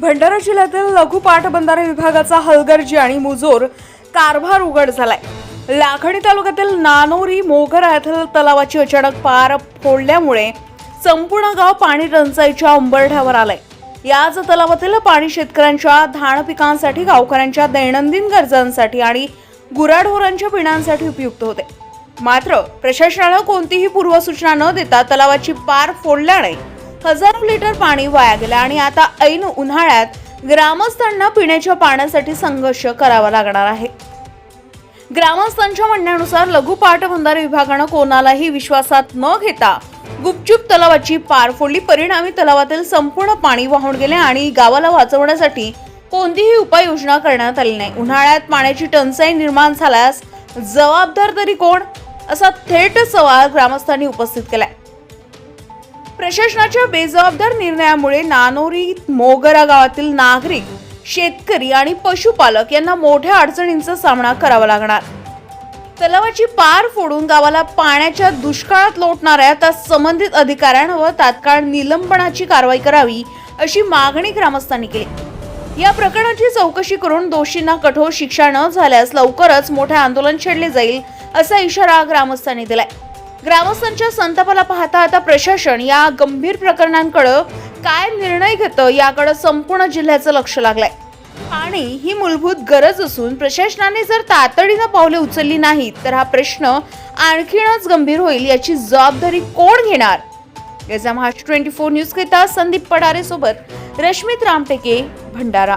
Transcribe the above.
भंडारा जिल्ह्यातील लघु पाटबंधारे विभागाचा हलगर्जी आणि मुजोर कारभार उघड झालाय. लाखणी तालुक्यातील नानोरी मोगरा येथील तलावाची अचानक पार फोडल्यामुळे संपूर्ण गाव पाणी टंचाईच्या उंबरठ्यावर आलंय. याच तलावातील पाणी शेतकऱ्यांच्या धान पिकांसाठी गावकऱ्यांच्या दैनंदिन गरजांसाठी आणि गुराढोरांच्या पिण्यासाठी उपयुक्त होते. मात्र प्रशासनानं कोणतीही पूर्वसूचना न देता तलावाची पार फोडल्याने हजारो लिटर पाणी वाया गेलं आणि आता ऐन उन्हाळ्यात ग्रामस्थांना पिण्याच्या पाण्यासाठी संघर्ष करावा लागणार आहे. ग्रामस्थांच्या म्हणण्यानुसार लघु पाटबंधारे विभागानं कोणालाही विश्वासात न घेता गुपचूप तलावाची पार फोडली. परिणामी तलावातील संपूर्ण पाणी वाहून गेले आणि गावाला वाचवण्यासाठी कोणतीही उपाययोजना करण्यात आली नाही. उन्हाळ्यात पाण्याची टंचाई निर्माण झाल्यास जबाबदार तरी कोण? असा थेट सवाल ग्रामस्थांनी उपस्थित केलाय. प्रशासनाच्या बेजबाबदार निर्णयामुळे नानोरी मोगरा गावातील नागरिक शेतकरी आणि पशुपालक यांना मोठ्या अडचणींचा सामना करावा लागणार. तलावाची पार फोडून गावाला पाण्याच्या दुष्काळात लोटणाऱ्या त्या संबंधित अधिकाऱ्यांवर तात्काळ निलंबनाची कारवाई करावी अशी मागणी ग्रामस्थांनी केली. या प्रकरणाची चौकशी करून दोषींना कठोर शिक्षा न झाल्यास लवकरच मोठे आंदोलन छेडले जाईल असा इशारा ग्रामस्थांनी दिलाय. ग्रामस्थांच्या संतापाला पाहता आता प्रशासन या गंभीर प्रकरणांकडे काय निर्णय घेतं याकडे संपूर्ण जिल्ह्याचं लक्ष लागलंय. पाणी ही मूलभूत गरज असून प्रशासनाने जर तातडीनं पावले उचलली नाहीत तर हा प्रश्न आणखीनच गंभीर होईल याची जबाबदारी कोण घेणार? गजा महाराष्ट्र ट्वेंटी फोर न्यूज घेता संदीप पडारे सोबत रश्मित रामटेके भंडारा.